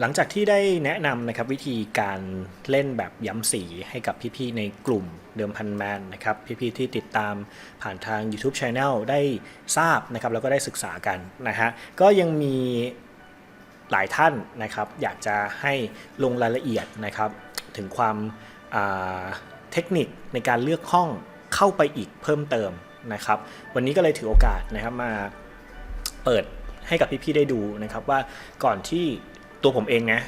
หลังจากที่ได้แนะนำนะครับวิธีการเล่นแบบย้ำสีให้กับพี่ๆในกลุ่มเดิมพันแมนนะครับพี่ๆที่ติดตามผ่านทาง YouTube Channel ได้ทราบนะครับแล้วก็ได้ศึกษากันนะฮะก็ยังมีหลายท่านนะครับอยากจะให้ลงรายละเอียดนะครับถึงความาเทคนิคในการเลือกห้องเข้าไปอีกเพิ่มเติมนะครับวันนี้ก็เลยถือโอกาสนะครับมาเปิดให้กับพี่ๆได้ดูนะครับว่าก่อนที่ ตัวผมเองนะ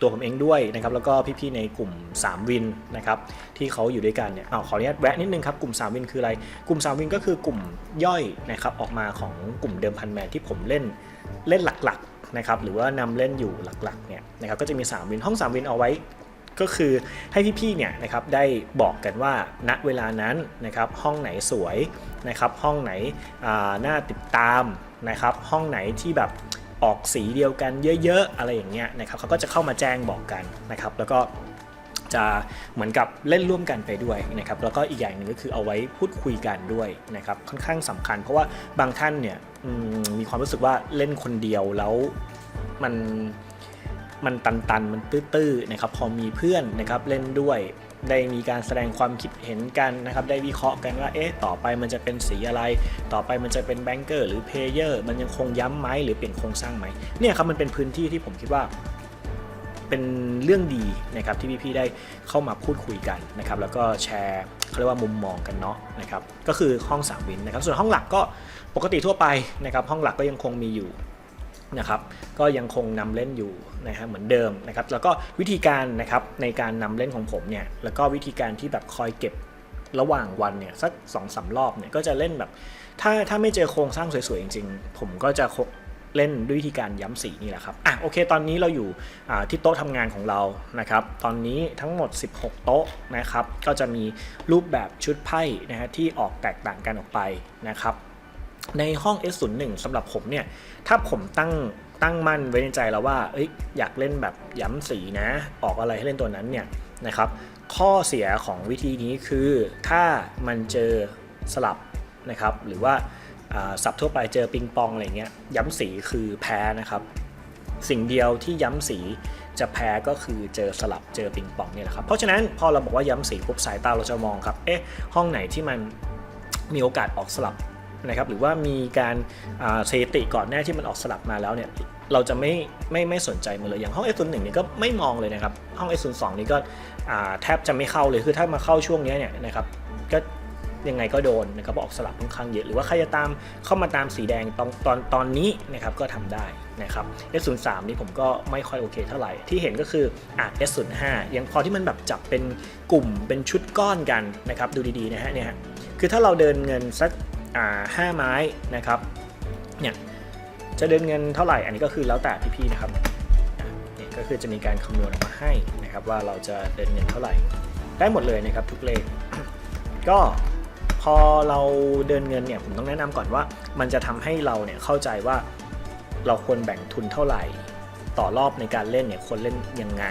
ตัวผมเองด้วยนะครับแล้วก็พี่ๆในกลุ่ม 3 วินนะครับที่เขาอยู่ด้วยกันเนี่ยเอาขออนุญาตแวะนิดนึงครับกลุ่ม 3 วินคืออะไรกลุ่ม 3 วินก็คือกลุ่มย่อยนะครับออกมาของกลุ่มเดิมพันแมนที่ผมเล่นเล่นหลักๆนะครับหรือว่านำเล่นอยู่หลักๆเนี่ยนะครับก็จะมี 3 วินห้อง 3 วินเอาไว้ ก็คือให้พี่ๆเนี่ยนะครับได้บอกกันว่าณเวลานั้นนะครับห้องไหนสวยนะครับห้องไหนน่าติดตามนะครับห้องไหนที่แบบ ออกสีเดียวกันเยอะๆ อะไรอย่างเงี้ยนะครับเขาก็จะเข้ามาแจ้งบอกกันนะครับแล้วก็จะเหมือนกับเล่นร่วมกันไปด้วยนะครับแล้วก็อีกอย่างหนึ่งก็คือเอาไว้พูดคุยกันด้วยนะครับค่อนข้างสำคัญ เพราะว่าบางท่านเนี่ยมมีความรู้สึกว่าเล่นคนเดียวแล้วมันมันตันๆมันตื้อๆนะครับพอมีเพื่อนนะครับเล่นด้วย ได้มีการแสดงความคิดเห็นกันนะครับ ได้วิเคราะห์กันว่า เอ๊ะ ต่อไปมันจะเป็นสีอะไร ต่อไปมันจะเป็นแบงเกอร์หรือเพเยอร์ มันยังคงย้ำไหมหรือเปลี่ยนโครงสร้างไหม เนี่ยครับ มันเป็นพื้นที่ที่ผมคิดว่าเป็นเรื่องดีนะครับที่พี่ๆได้เข้ามาพูดคุยกันนะครับ แล้วก็แชร์เขาเรียกว่ามุมมองกันเนาะนะครับ ก็คือห้องสามวินนะครับ ส่วนห้องหลักก็ปกติทั่วไปนะครับ ห้องหลักก็ยังคงมีอยู่ นะครับก็ยังคงนำเล่นอยู่นะฮะเหมือนเดิมนะครับแล้วก็วิธีการนะครับในการนำเล่นของผมเนี่ยแล้วก็วิธีการที่แบบคอยเก็บระหว่างวันเนี่ยสักสองสารอบเนี่ยก็จะเล่นแบบ ถ้าถ้าไม่เจอโครงสร้างสวย ๆ จริง ๆ ผมก็จะเล่นด้วยวิธีการย้ำสีนี่แหละครับ อะโอเค ตอนนี้เราอยู่ที่โต๊ะทำงานของเรานะครับ ตอนนี้ทั้งหมด 16 โต๊ะนะครับ ก็จะมีรูปแบบชุดไพ่นะฮะที่ออกแตกต่างกันออกไปนะครับ ในห้อง S01 สำหรับผมเนี่ย ถ้าผมตั้งตั้งมั่นไว้ในใจแล้วว่าเอ้ยอยากเล่นแบบย้ำสีนะ ออกอะไรให้เล่นตัวนั้นเนี่ยนะครับ ข้อเสียของวิธีนี้คือถ้ามันเจอสลับนะครับ หรือว่าอ่าสับทั่วไปเจอปิงปองอะไรเงี้ยย้ำสีคือแพ้นะครับ สิ่งเดียวที่ย้ำสีจะแพ้ก็คือเจอสลับเจอปิงปองเนี่ยแหละครับ เพราะฉะนั้นพอเราบอกว่าย้ำสีปุ๊บสายตาเราจะมองครับ เอ๊ะ ห้องไหนที่มันมีโอกาสออกสลับ นะครับหรือว่ามีการสถิติก่อนหน้าที่มันออกสลับมาแล้วเนี่ยเราจะไม่ไม่ไม่สนใจมันเลยอย่างห้อง S01 นี่ก็ไม่มองเลยนะครับห้อง S02 นี่ก็แทบจะไม่เข้าเลยคือถ้ามาเข้าช่วงนี้เนี่ยนะครับก็ยังไงก็โดนนะครับออกสลับค่อนข้างเยอะหรือว่าใครจะตามเข้ามาตามสีแดงตอนตอนตอนนี้นะครับก็ทำได้นะครับ S03 นี่ผมก็ไม่ค่อยโอเคเท่าไหร่ ที่เห็นก็คืออะ S05 ยังพอที่มันแบบจับเป็นกลุ่มเป็นชุดก้อนกันนะครับดูดีๆนะฮะเนี่ยฮะคือถ้าเราเดินเงินสัก ห้าไม้นะครับเนี่ยจะเดินเงินเท่าไหร่อันนี้ก็คือแล้วแต่พี่ๆนะครับเนี่ยก็คือจะมีการคำนวณออกมาให้นะครับว่าเราจะเดินเงินเท่าไหร่ได้หมดเลยนะครับทุกเลข ก็พอเราเดินเงินเนี่ยผมต้องแนะนำก่อนว่า มันจะทำให้เราเนี่ยเข้าใจว่าเราควรแบ่งทุนเท่าไหร่ ต่อรอบในการเล่นเนี่ยควรเล่นยังไง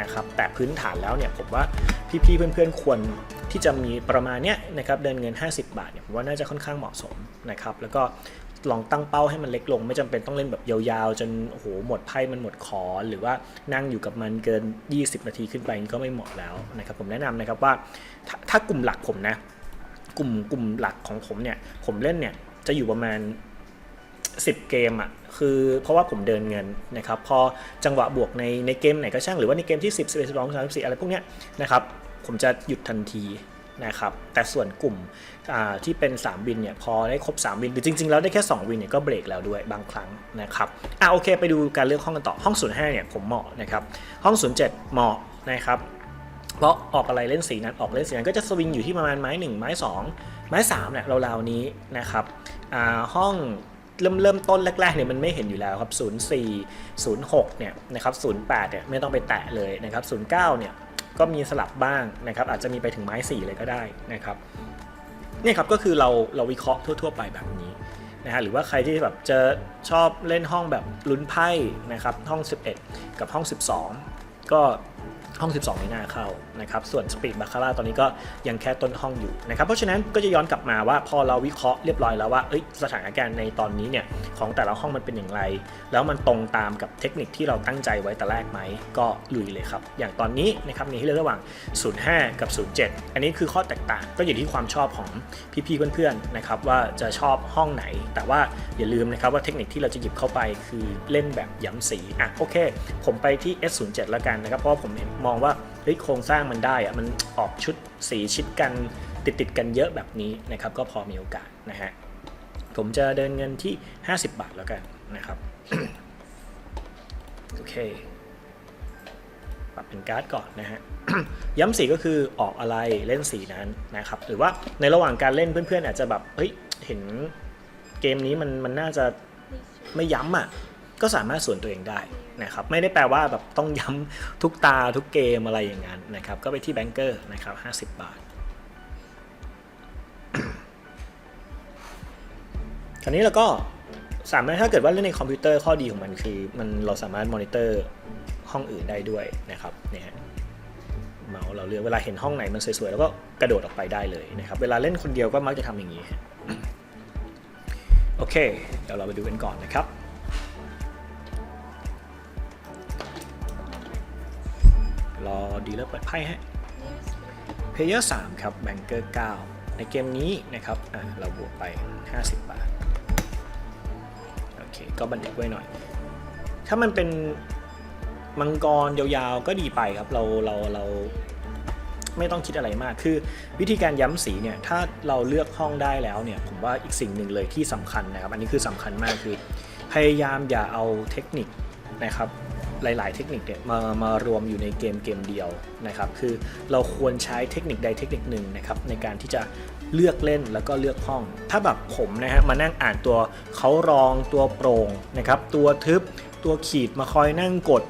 นะครับแต่พื้นฐานแล้วเนี่ยผมว่าพี่ๆเพื่อนๆควร ที่จะมีประมาณเนี้ยนะครับเดินเงิน 50 บาทเนี่ยผมว่าน่าจะค่อนข้างเหมาะสมนะครับแล้วก็ลองตั้งเป้าให้มันเล็กลง ไม่จำเป็นต้องเล่นแบบยาวๆ จนโอ้โหหมดไพ่มันหมดคอหรือว่านั่งอยู่กับมันเกิน 20 นาทีขึ้นไปก็ไม่เหมาะแล้วนะครับผมแนะนำนะครับว่าถ้าถ้ากลุ่มหลักผมนะ กลุ่มกลุ่มหลักของผมเนี่ยผมเล่นเนี่ยจะอยู่ประมาณ 10 เกมอะคือเพราะว่าผมเดินเงินนะครับพอจังหวะบวกในในเกมไหนก็ช่างหรือว่าในเกมที่ 10 11 12 13 14อะไรพวกเนี้ยนะครับ ผมจะหยุดทันทีนะครับแต่ส่วนกลุ่มที่เป็น 3 วินเนี่ยพอได้ครบ 3 วินหรือจริง ๆ แล้วได้แค่ 2 วินเนี่ยก็เบรกแล้วด้วยบางครั้งนะครับอะโอเคไปดูการเลือกห้องกันต่อห้อง 05เนี่ยผมเหมาะนะครับห้อง 07 เหมาะนะครับเพราะออกอะไรเล่นสีนั้นออกเล่นสีนั้นก็จะสวิงอยู่ที่ประมาณไม้ 1 ไม้ 2 ไม้3เนี่ยราวๆนี้นะครับอ่าห้องเริ่มเริ่มต้นแรกๆเนี่ยมันไม่เห็นอยู่แล้วครับ 04 06เนี่ยนะครับ08เนี่ยไม่ต้องไปแตะเลยนะครับ09เนี่ย ก็มีสลับบ้างนะครับอาจจะมีไปถึงไม้4เลยก็ได้นะครับนี่ครับก็คือเราเราวิเคราะห์ทั่ว ๆ ไปแบบนี้นะฮะหรือว่าใครที่แบบจะชอบเล่นห้องแบบลุ้นไพ่นะครับห้อง 11 กับห้อง 12 ก็ ห้อง 12 ไม่น่าเข้านะครับ ส่วนสปีดบาคาร่าตอนนี้ก็ยังแค่ต้นห้องอยู่นะครับ เพราะฉะนั้นก็จะย้อนกลับมาว่าพอเราวิเคราะห์เรียบร้อยแล้วว่าสถานการณ์ในตอนนี้เนี่ยของแต่ละห้องมันเป็นอย่างไร แล้วมันตรงตามกับเทคนิคที่เราตั้งใจไว้แต่แรกไหม ก็ลุยเลยครับ อย่างตอนนี้นะครับมีให้เลือกระหว่าง 05 กับ 07 อันนี้คือข้อแตกต่างก็อยู่ที่ความชอบของพี่ๆเพื่อนๆนะครับว่าจะชอบห้องไหน แต่ว่าอย่าลืมนะครับว่าเทคนิคที่เราจะหยิบเข้าไปคือเล่นแบบย้ำสีอะโอเค ผมไปที่ S07 แล้วกันนะครับเพราะผมเห็นมองว่าเฮ้ยโครงสร้างมันได้อะมันออกชุดสีชิดกันติดติดกันเยอะแบบนี้นะครับ ก็พอมีโอกาสนะฮะผมจะเดินเงินที่ 50 บาทแล้วกันนะครับโอเคปรับเป็นการ์ดก่อนนะฮะย้ำสีก็คือออกอะไรเล่นสีนั้นนะครับ หรือว่าในระหว่างการเล่นเพื่อนๆอาจจะแบบเฮ้ยเห็นเกมนี้มันมันน่าจะไม่ย้ำอะก็สามารถส่วนตัวเองได้ นะครับไม่ได้แปลว่าแบบต้องย้ำทุกตาทุกเกมอะไรอย่างนั้นนะครับก็ไปที่แบงเกอร์นะครับ 50 บาทคราวนี้เราก็สามารถถ้าเกิดว่าเล่นในคอมพิวเตอร์ข้อดีของมันคือมันเราสามารถมอนิเตอร์ห้องอื่นได้ด้วยนะครับเนี่ยเมาส์เราเลือกเวลาเห็นห้องไหนมันสวยๆแล้วก็กระโดดออกไปได้เลยนะครับเวลาเล่นคนเดียวก็มักจะทำอย่างนี้โอเค เดี๋ยวเราไปดูกันก่อนนะครับ รอดีแล้วเปิดไพ่ฮะเพลเยอร์3ครับแบงเกอร์9ในเกมนี้นะครับเราบวกไป 50 บาท โอเค ก็บันทึกไว้หน่อย ถ้ามันเป็นมังกรยาวๆก็ดีไปครับ เราเราเราไม่ต้องคิดอะไรมาก คือวิธีการย้ำสีเนี่ย ถ้าเราเลือกห้องได้แล้วเนี่ย ผมว่าอีกสิ่งหนึ่งเลยที่สำคัญนะครับ อันนี้คือสำคัญมากคือ พยายามอย่าเอาเทคนิคนะครับ หลาย ๆ เทคนิคเนี่ยมามารวมอยู่ในเกมเกมเดียวนะครับ คือเราควรใช้เทคนิคใดเทคนิคหนึ่งนะครับในการที่จะเลือกเล่นแล้วก็เลือกห้อง ถ้าแบบผมนะฮะมานั่งอ่านตัวเขารองตัวโปร่งนะครับ ตัวทึบตัวขีดมาคอยนั่งกด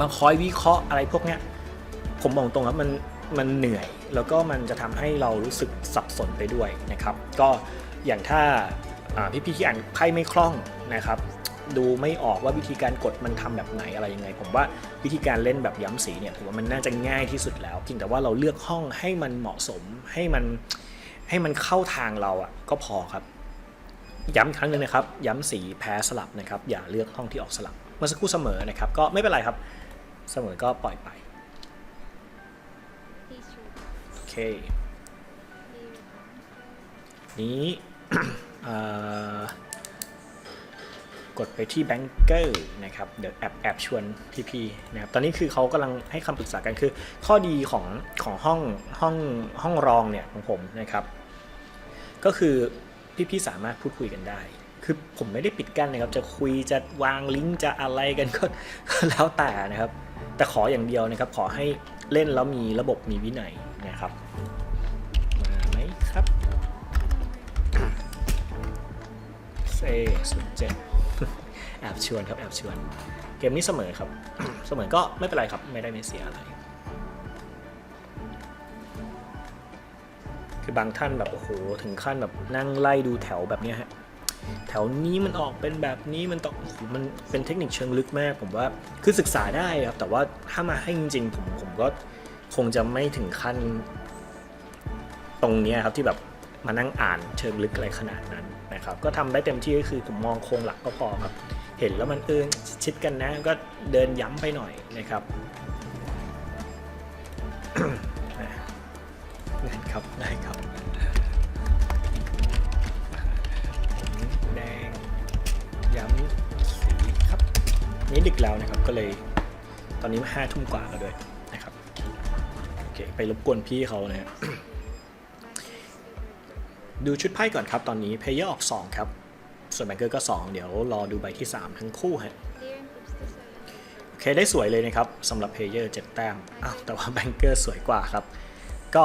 มาคอยวิเคราะห์อะไรพวกเนี้ยผมมองตรงครับมันมันเหนื่อย แล้วก็มันจะทำให้เรารู้สึกสับสนไปด้วยนะครับ ก็อย่างถ้าอ่าพี่ๆที่อ่านไพ่ไม่คล่องนะครับ ดูไม่ออกว่าวิธีการกดมันทำแบบไหนอะไรยังไง ผมว่าวิธีการเล่นแบบย้ำสีเนี่ยผมว่ามันน่าจะง่ายที่สุดแล้วเพียงแต่ว่าเราเลือกห้องให้มันเหมาะสมให้มันให้มันเข้าทางเราอะก็พอครับ ย้ำอีกครั้งหนึ่งนะครับ ย้ำสีแพ้สลับนะครับ อย่าเลือกห้องที่ออกสลับเมื่อสักครู่เสมอนะครับ ก็ไม่เป็นไรครับ เสมอก็ปล่อยไปโอเค นี้เอ่อ กดไปที่แบงเกอร์นะครับ เดี๋ยวแอบแอบชวนพี่ๆนะครับ ตอนนี้คือเขากำลังให้คำปรึกษากันคือ ข้อดีของของห้องห้องห้องรองเนี่ยของผมนะครับ ก็คือพี่ๆสามารถพูดคุยกันได้ คือผมไม่ได้ปิดกั้นนะครับ จะคุยจะวางลิงก์จะอะไรกันก็แล้วแต่นะครับ แต่ขออย่างเดียวนะครับ ขอให้เล่นแล้วมีระบบมีวินัยนะครับ มาไหมครับเซสุดเจ็ด แอบชวนครับแอบชวน เกมนี้เสมอครับ เสมอก็ไม่เป็นไรครับไม่ได้ไม่เสียอะไร คือบางท่านแบบโอ้โหถึงขั้นแบบนั่งไล่ดูแถวแบบนี้ฮะแถวนี้มันออกเป็นแบบนี้มันต้องโอ้โหมันเป็นเทคนิคเชิงลึกมาก ผมว่าคือศึกษาได้ครับ แต่ว่าถ้ามาให้จริงๆผมผมก็คงจะไม่ถึงขั้นตรงนี้ครับที่แบบมานั่งอ่านเชิงลึกอะไรขนาดนั้นนะครับ ก็ทำได้เต็มที่ก็คือผมมองโครงหลักก็พอครับ เห็นแล้วมันเออชิดกันนะก็เดินย้ำไปหน่อยนะครับได้ครับได้ครับแดงย้ำสีครับนี่ดึกแล้วนะครับก็เลยตอนนี้ห้าทุ่มกว่าแล้วด้วยนะครับโอเคไปรบกวนพี่เขานะฮะดูชุดไพ่ก่อนครับตอนนี้เพลเยอร์ออก2ครับ ส่วนแบงเกอร์ก็ 2 เดี๋ยวรอดูใบที่ 3 ทั้งคู่ฮะโอเคได้สวยเลยนะครับสำหรับเพลเยอร์7แต้มอ้าวแต่ว่าแบงเกอร์สวยกว่าครับ ก็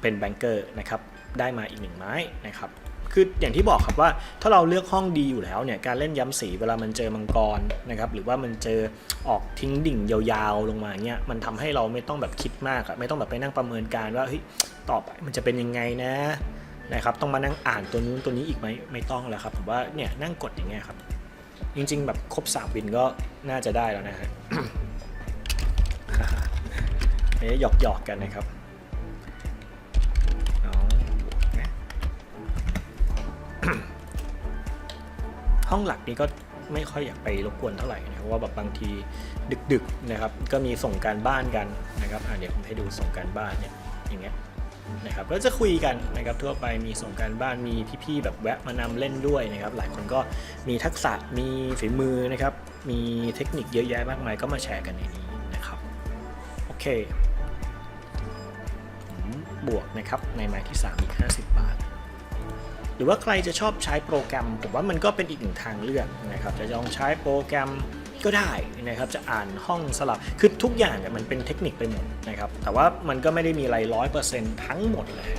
เป็นแบงเกอร์นะครับได้มาอีกหนึ่งไม้นะครับคืออย่างที่บอกครับว่าถ้าเราเลือกห้องดีอยู่แล้วเนี่ยการเล่นย้ำสีเวลามันเจอมังกรนะครับหรือว่ามันเจอออกทิ้งดิ่งยาวๆลงมาเงี้ยมันทำให้เราไม่ต้องแบบคิดมากอะไม่ต้องแบบไปนั่งประเมินการว่าเฮ้ยต่อไปมันจะเป็นยังไงนะ นะครับต้องมานั่งอ่านตัวนู้นตัวนี้อีกไหมไม่ต้องแล้วครับผมว่าเนี่ยนั่งกดอย่างเงี้ยครับจริงๆ แบบครบสามวินก็น่าจะได้แล้วนะฮะอันนี้หยอกหยอกๆกันนะครับเอาบวกนะห้องหลักนี้ก็ไม่ค่อยอยากไปรบกวนเท่าไหร่นะเพราะว่าแบบบางทีดึกๆนะครับ ก็มีส่งการบ้านกันนะครับอะเดี๋ยวผมให้ดูส่งการบ้านเนี่ยอย่างเงี้ย นะครับก็จะคุยกันนะครับทั่วไปมีส่งการบ้านมีพี่ๆแบบแวะมานำเล่นด้วยนะครับหลายคนก็มีทักษะมีฝีมือนะครับมีเทคนิคเยอะแยะมากมายก็มาแชร์กันในนี้นะครับโอเคผมบวกนะครับในไม้ที่ 3 อีก 50 บาท หรือว่าใครจะชอบใช้โปรแกรม ผมว่ามันก็เป็นอีกหนึ่งทางเลือกนะครับจะลองใช้โปรแกรม ก็ได้นะครับจะอ่านห้องสลับคือทุกอย่างเนี่ยมันเป็นเทคนิคไปหมดนะครับแต่ว่ามันก็ไม่ได้มีอะไรร้อยเปอร์เซ็นต์ทั้งหมดเลย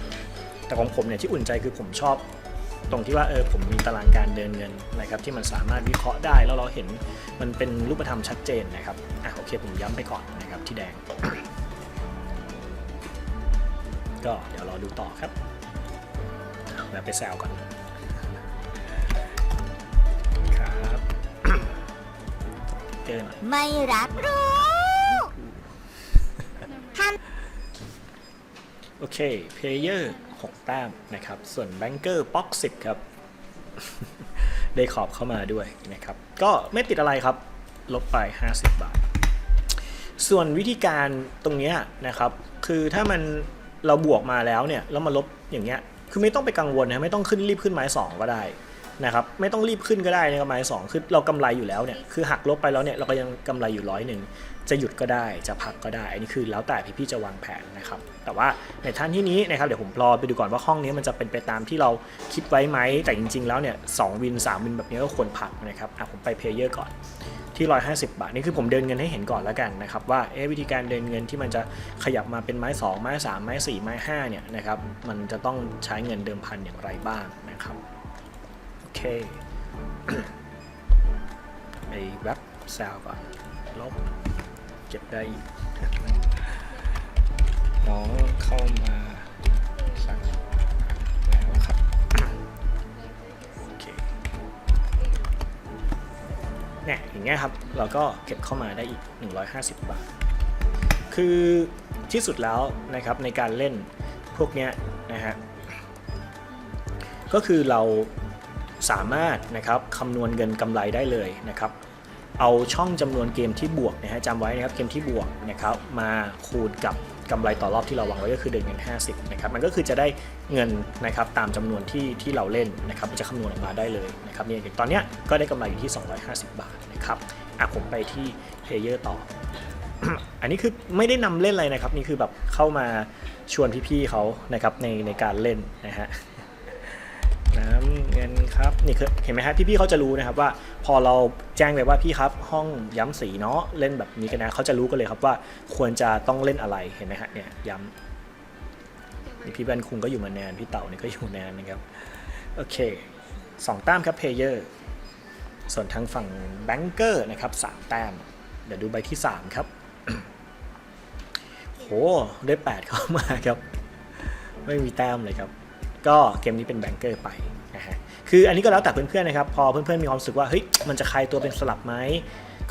แต่ของผมเนี่ยที่อุ่นใจคือผมชอบตรงที่ว่าเออผมมีตารางการเดินเงินนะครับที่มันสามารถวิเคราะห์ได้แล้วเราเห็นมันเป็นรูปธรรมชัดเจนนะครับอะโอเคผมย้ำไปก่อนนะครับที่แดง ก็เดี๋ยวรอดูต่อครับแวไปแซวก่อน เจอหน่อยไม่รักรู้ท่านโอเคเพลเยอร์6แต้มนะครับ ส่วนแบงเกอร์ป๊อก10ครับ ได้ขอบเข้ามาด้วยนะครับ ก็ไม่ติดอะไรครับ ลบไป 50 บาท ส่วนวิธีการตรงเนี้ยนะครับ คือถ้ามันเราบวกมาแล้วเนี่ย แล้วมาลบอย่างเงี้ย คือไม่ต้องไปกังวลนะ ไม่ต้องขึ้นรีบขึ้นไม้สองก็ได้ นะครับไม่ต้องรีบขึ้นก็ได้นะครับไม้สองคือเรากำไรอยู่แล้วเนี่ยคือหักลบไปแล้วเนี่ยเราก็ยังกำไรอยู่ร้อยหนึ่งจะหยุดก็ได้จะพักก็ได้ อันนี้คือแล้วแต่พี่ๆจะวางแผนนะครับ แต่ว่าในท่านที่นี้นะครับเดี๋ยวผมรอไปดูก่อนว่าห้องนี้มันจะเป็นไปตามที่เราคิดไว้ไหมแต่จริง ๆ แล้วเนี่ยสองวินสามวินแบบนี้ก็ควรพักนะครับอะผมไปเพลเยอร์ก่อนที่ 150 บาท นี่คือผมเดินเงินให้เห็นก่อนแล้วกันนะครับว่าเอ๊ะวิธีการเดินเงินที่มันจะขยับมาเป็นไม้ 2 ไม้ 3 ไม้ 4 ไม้ 5 เนี่ยนะครับมันจะต้องใช้เงินเดิมพันอย่างไรบ้างนะครับ โอเคไปแว็บแซวก่อนลบเก็บได้อีกน้องเข้ามาสั่งแล้วครับ โอเคเนี่ยอย่างเงี้ยครับ เราก็เก็บเข้ามาได้อีก 150 บาท คือที่สุดแล้วนะครับในการเล่นพวกเนี้ยนะฮะก็คือเรา สามารถนะครับคำนวณเงินกำไรได้เลยนะครับ เอาช่องจำนวนเกมที่บวกนะฮะจำไว้นะครับเกมที่บวกนะครับมาคูณกับกำไรต่อรอบที่เราวางไว้ก็คือเดินเงิน 50นะครับมันก็คือจะได้เงินนะครับตามจำนวนที่ที่เราเล่นนะครับมันจะคำนวณออกมาได้เลยนะครับเนี่ยตอนนี้ก็ได้กำไรอยู่ที่ 250 บาทนะครับอะผมไปที่เพลเยอร์ต่อ อันนี้คือไม่ได้นำเล่นอะไรนะครับ นี่คือแบบเข้ามาชวนพี่ๆเขานะครับในในการเล่นนะฮะ น้ำเงินครับนี่คือเห็นไหมฮะพี่ๆเขาจะรู้นะครับว่าพอเราแจ้งไปว่าพี่ครับห้องย้ำสีเนาะเล่นแบบนี้กันนะเขาจะรู้กันเลยครับว่าควรจะต้องเล่นอะไรเห็นไหมฮะเนี่ยย้ำนี่พี่แบนคุงก็อยู่มานานพี่เต่านี่ก็อยู่นานนะครับโอเคสองแต้มครับเพเยอร์ส่วนทางฝั่งแบงเกอร์นะครับสามแต้มเดี๋ยวดูใบที่สามครับโหได้แปดเข้ามาครับ ไม่มีแต้มเลยครับ ก็เกมนี้เป็นแบงเกอร์ไปนะฮะคืออันนี้ก็แล้วแต่เพื่อนๆนะครับ พอเพื่อนๆมีความรู้สึกว่าเฮ้ยมันจะคลายตัวเป็นสลับไหม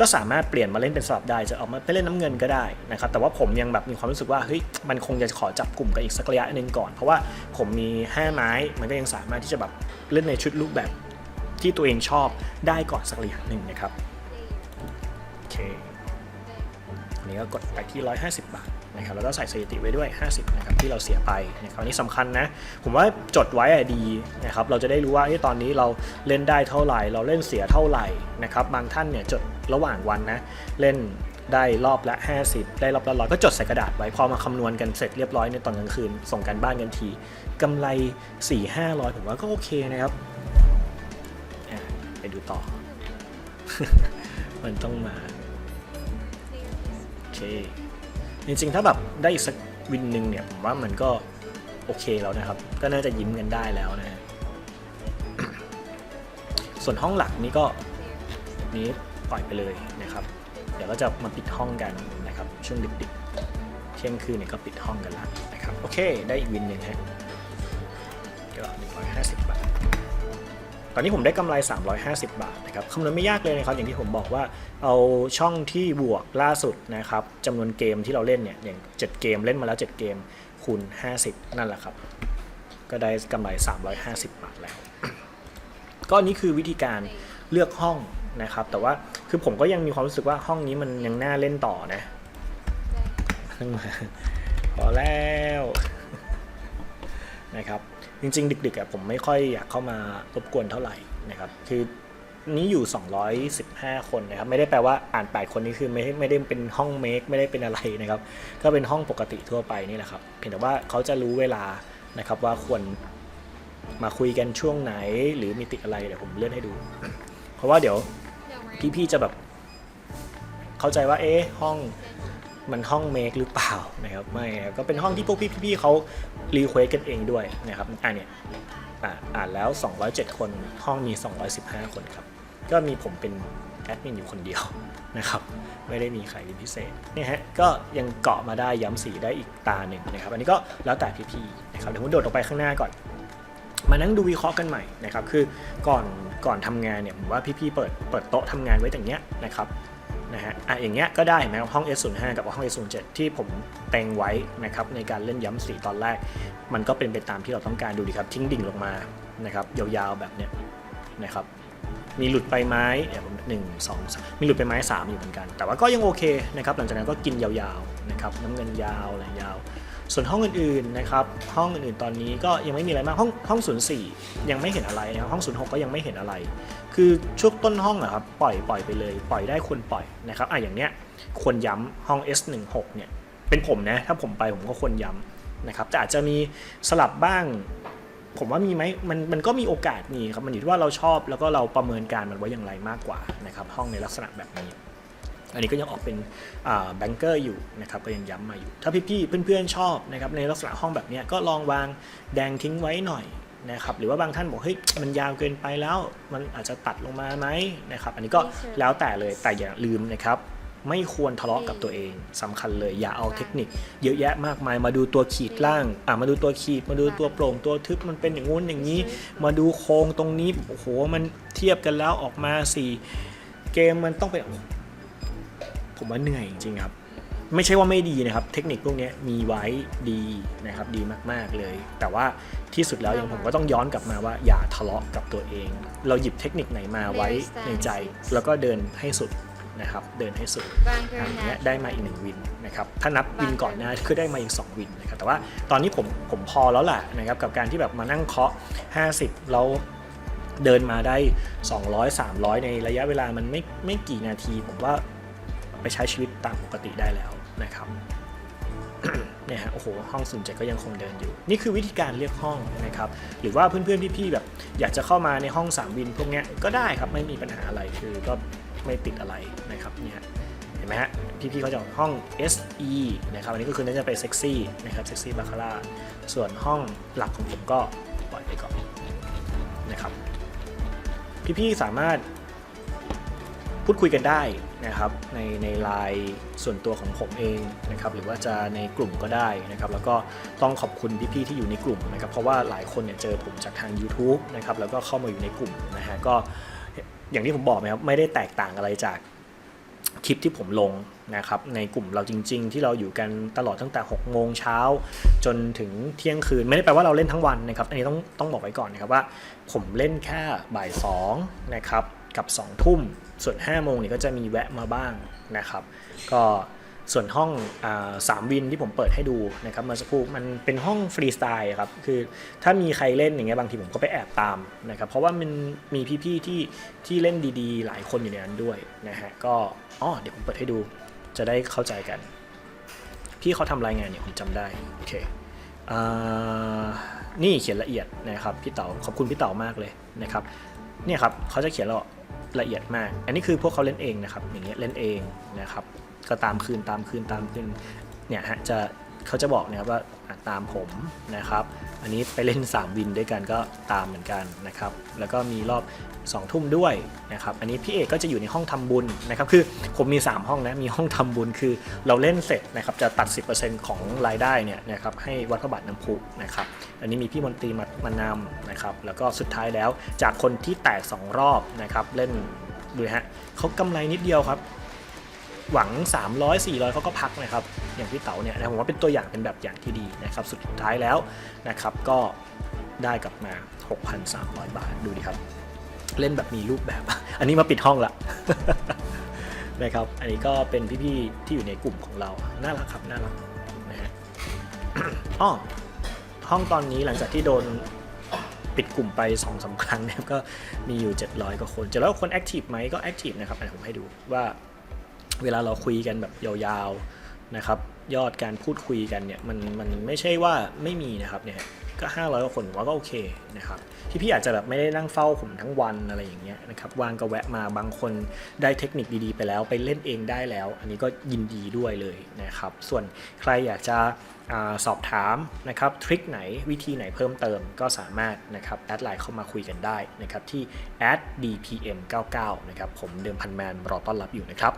ก็สามารถเปลี่ยนมาเล่นเป็นสลับได้จะออกมาไปเล่นน้ำเงินก็ได้นะครับแต่ว่าผมยังแบบมีความรู้สึกว่าเฮ้ยมันคงจะขอจับกลุ่มกันอีกสักระยะหนึ่งก่อน เพราะว่าผมมี 5 ไม้มันก็ยังสามารถที่จะแบบเล่นในชุดรูปแบบที่ตัวเองชอบได้ก่อนสักระยะหนึ่งนะครับโอเคอันนี้ก็กดไปที่ 150 บาท นะครับแล้วก็ใส่สถิติไว้ด้วย 50นะครับที่เราเสียไปนะครับอันนี้สำคัญนะผมว่าจดไว้ดีนะครับเราจะได้รู้ว่าตอนนี้เราเล่นได้เท่าไหร่ เราเล่นเสียเท่าไหร่นะครับบางท่านเนี่ยจดระหว่างวันนะเล่นได้รอบละ 50 ได้รอบละร้อยก็จดใส่กระดาษไว้พอมาคำนวณกันเสร็จเรียบร้อยในตอนกลางคืน ส่งกันบ้านกันทีกำไร 4 500 ผมว่าก็โอเคนะครับไปดูต่อ มันต้องมา โอเค จริงๆ ถ้าแบบได้อีกสักวินหนึ่งเนี่ยผมว่ามันก็โอเคแล้วนะครับ ก็น่าจะยิ้มกันได้แล้วนะฮะส่วนห้องหลักนี้ก็นี้ปล่อยไปเลยนะครับ เดี๋ยวก็จะมาปิดห้องกันนะครับ ช่วงดึกๆ เที่ยงคืนเนี่ยก็ปิดห้องกันแล้วนะครับ โอเค ได้อีกวินหนึ่งฮะก็150บาท ตอนนี้ผมได้กำไร 350 บาทนะครับคำนวณไม่ยากเลยนะครับอย่างที่ผมบอกว่าเอาช่องที่บวกล่าสุดนะครับจำนวนเกมที่เราเล่นเนี่ยอย่าง 7 เกมเล่นมาแล้ว 7 เกมคูณ 50 นั่นแหละครับ ก็ได้กำไร 350 บาทแล้ว ก็นี่คือวิธีการเลือกห้องนะครับ แต่ว่าคือผมก็ยังมีความรู้สึกว่าห้องนี้มันยังน่าเล่นต่อนะขึ้นมาพอแล้วนะครับ จริง ๆ ดึกๆอะผมไม่ค่อยอยากเข้ามารบกวนเท่าไหร่นะครับ คือนี้อยู่ 215 คนนะครับ ไม่ได้แปลว่าอ่าน 8 คนนี้คือไม่ได้ไม่ได้เป็นห้องเมคไม่ได้เป็นอะไรนะครับ ก็เป็นห้องปกติทั่วไปนี่แหละครับ เพียงแต่ว่าเขาจะรู้เวลานะครับว่าควรมาคุยกันช่วงไหนหรือมีติดอะไรเดี๋ยวผมเลื่อนให้ดู เพราะว่าเดี๋ยวพี่ๆจะแบบเข้าใจว่าเอ๊ะห้อง มันห้องเมคหรือเปล่านะครับไม่ก็เป็นห้องที่พวกพี่ๆเขารีเควสกันเองด้วยนะครับอ่าเนี่ยอ่านแล้ว 207 คนห้องมี 215 คนครับ ก็มีผมเป็นแอดมินอยู่คนเดียวนะครับ ไม่ได้มีใครเป็นพิเศษนี่ฮะก็ยังเกาะมาได้ย้ำสีได้อีกตาหนึ่งนะครับ อันนี้ก็แล้วแต่พี่ๆนะครับเดี๋ยวผมโดดออกไปข้างหน้าก่อน มานั่งดูวิเคราะห์กันใหม่นะครับ คือก่อนก่อนทำงานเนี่ยผมว่าพี่ๆเปิดเปิดโต๊ะทำงานไว้อย่างเงี้ยนะครับ นะฮะอะอย่างเงี้ยก็ได้เห็นไหมห้อง S05 กับห้อง S07 ที่ผมเต็งไว้นะครับในการเล่นย้ำสีตอนแรก มันก็เป็นไปตามที่เราต้องการดูดีครับ ทิ้งดิ่งลงมานะครับยาวๆแบบเนี้ยนะครับมีหลุดไปไม้หนึ่งสองสามมีหลุดไปไม้สามอยู่เหมือนกัน แต่ว่าก็ยังโอเคนะครับหลังจากนั้นก็กินยาวๆนะครับน้ำเงินยาวอะไรยาว ส่วนห้องอื่นๆนะครับห้องอื่นๆตอนนี้ก็ยังไม่มีอะไรมากห้องห้อง04ยังไม่เห็นอะไรนะครับห้อง06ก็ยังไม่เห็นอะไร คือช่วงต้นห้องอะครับปล่อยปล่อยไปเลยปล่อยได้ควรปล่อยนะครับอะอย่างเนี้ยควรย้ำห้อง S16 เนี่ยเป็นผมนะถ้าผมไปผมก็ควรย้ำนะครับแต่อาจจะมีสลับบ้าง ผมว่ามีไหมมันมันก็มีโอกาสมีครับมันอยู่ที่ว่าเราชอบแล้วก็เราประเมินการมันไว้อย่างไรมากกว่านะครับห้องในลักษณะแบบนี้ อันนี้ก็ยังออกเป็นแบงเกอร์อยู่นะครับก็ยังย้ำมาอยู่ ถ้าพี่ๆเพื่อนๆชอบนะครับในลักษณะห้องแบบเนี้ยก็ลองวางแดงทิ้งไว้หน่อยนะครับหรือว่าบางท่านบอกเฮ้ยมันยาวเกินไปแล้วมันอาจจะตัดลงมาไหมนะครับอันนี้ก็แล้วแต่เลยแต่อย่าลืมนะครับ ไม่ควรทะเลาะกับตัวเองสำคัญเลยอย่าเอาเทคนิค เยอะแยะมากมายมาดูตัวขีดล่างอะมาดูตัวขีดมาดูตัวโปร่งตัวทึบมันเป็นอย่างงู้นอย่างนี้ มาดูโครงตรงนี้โอ้โหมันเทียบกันแล้วออกมาสี่เกมมันต้องเป็น ผมว่าเหนื่อยจริงๆครับ ไม่ใช่ว่าไม่ดีนะครับ เทคนิคพวกนี้มีไว้ดีนะครับดีมากๆเลย แต่ว่าที่สุดแล้วยังผมก็ต้องย้อนกลับมาว่าอย่าทะเลาะกับตัวเอง เราหยิบเทคนิคไหนมาไว้ในใจ แล้วก็เดินให้สุดนะครับเดินให้สุด Bunker อันเนี้ย net. ได้มาอีกหนึ่งวินนะครับถ้านับวินก่อนหน้าคือได้มาอีก 2 วินนะครับแต่ว่าตอนนี้ผมผมพอแล้วแหละนะครับกับการที่แบบมานั่งเคาะ 50 แล้วเดินมาได้ 200 300 ในระยะเวลามันไม่ไม่กี่นาที ผมว่า ไปใช้ชีวิตตามปกติได้แล้วนะครับเนี่ยฮะโอ้โหห้อง07ก็ยังคงเดินอยู่ นี่คือวิธีการเลือกห้องนะครับ หรือว่าเพื่อนๆพี่ๆแบบ อยากจะเข้ามาในห้อง3วินพวกเนี้ยก็ได้ครับไม่มีปัญหาอะไรคือก็ไม่ติดอะไรนะครับเนี่ยเห็นไหมฮะพี่ๆเขาจะบอกห้อง SE นะครับอันนี้ก็คือน่าจะเป็นเซ็กซี่นะครับเซ็กซี่บาคาร่าส่วนห้องหลักของผมก็ปล่อยไปก่อนนะครับพี่ๆสามารถ พูดคุยกันได้นะครับในในไลน์ส่วนตัวของผมเองนะครับหรือว่าจะในกลุ่มก็ได้นะครับแล้วก็ต้องขอบคุณพี่ๆที่อยู่ในกลุ่มนะครับเพราะว่าหลายคนเนี่ยเจอผมจากทาง YouTube นะครับแล้วก็เข้ามาอยู่ในกลุ่มนะฮะก็อย่างที่ผมบอกนะครับไม่ได้แตกต่างอะไรจากคลิปที่ผมลงนะครับในกลุ่มเราจริง ๆ ที่เราอยู่กันตลอดตั้งแต่6โมงเช้าจนถึงเที่ยงคืน ไม่ได้แปลว่าเราเล่นทั้งวันนะครับอันนี้ต้องต้องบอกไว้ก่อนนะครับว่า ผมเล่นแค่บ่าย2นะครับกับ2ทุ่ม ส่วน 5 โมงเนี่ยก็จะมีแวะมาบ้างนะครับ ก็ส่วนห้องสามวินที่ผมเปิดให้ดูนะครับเมื่อสักครู่มันเป็นห้องฟรีสไตล์ครับคือถ้ามีใครเล่นอย่างเงี้ยบางทีผมก็ไปแอบตามนะครับเพราะว่ามันมีพี่ๆที่ที่เล่นดีๆ หลายคนอยู่ในนั้นด้วยนะฮะก็อ๋อเดี๋ยวผมเปิดให้ดูจะได้เข้าใจกัน พี่เขาทำรายงานเนี่ยผมจำได้โอเคนี่เขียนละเอียดนะครับพี่เต๋าขอบคุณพี่เต๋ามากเลยนะครับเนี่ยครับเขาจะเขียนเรา ละเอียดมาก อันนี้คือพวกเขาเล่นเองนะครับ อย่างเงี้ยเล่นเองนะครับ ก็ตามคืนตามคืนตามคืน เนี่ยฮะจะเขาจะบอกนะครับว่าตามผมนะครับ อันนี้ไปเล่น 3 วินด้วยกันก็ตามเหมือนกันนะครับ แล้วก็มีรอบ 2ทุ่มด้วยนะครับอันนี้พี่เอกก็จะอยู่ในห้องทำบุญนะครับคือผมมี 3 ห้องนะมีห้องทำบุญคือเราเล่นเสร็จนะครับจะตัด 10%ของรายได้เนี่ยนะครับให้วัดพระบาทน้ำพุนะครับอันนี้มีพี่มนตรีมามานำนะครับแล้วก็สุดท้ายแล้วจากคนที่แตก 2 รอบนะครับเล่นดูฮะเขากำไรนิดเดียวครับหวัง 300 400เขาก็พักนะครับ อย่างพี่เต๋าเนี่ยนะผมว่าเป็นตัวอย่างเป็นแบบอย่างที่ดีนะครับ สุดท้ายแล้วนะครับก็ได้กลับมา 6,300 บาทดูดิครับ เล่นแบบมีรูปแบบ อันนี้มาปิดห้องละนะครับ อันนี้ก็เป็นพี่ๆที่อยู่ในกลุ่มของเรา น่ารักครับ น่ารักนะฮะอ้อห้องตอนนี้หลังจากที่โดนปิดกลุ่มไป2อสาครั้งเนี่ยก็มีอยู่ 700 กว่าคน700กว่าคนแอคทีฟไหมก็แอคทีฟนะครับอันผมให้ดูว่าเวลาเราคุยกันแบบยาวๆ นะครับ ยอดการพูดคุยกันเนี่ยมันมันไม่ใช่ว่าไม่มีนะครับเนี่ยก็ 500กว่าคนว่าก็โอเคนะครับที่พี่อาจจะแบบไม่ได้นั่งเฝ้าผมทั้งวันอะไรอย่างเงี้ยนะครับวางก็แวะมาบางคนได้เทคนิคดีๆ ไปแล้วไปเล่นเองได้แล้ว อันนี้ก็ยินดีด้วยเลยนะครับส่วนใครอยากจะอสอบถามนะครับทริคไหนวิธีไหนเพิ่มเติมก็สามารถนะครับแอดไลน์เข้ามาคุยกันได้นะครับที่ @dpm99 นะครับผมเดิมพันแมนรอต้อนรับอยู่นะครับ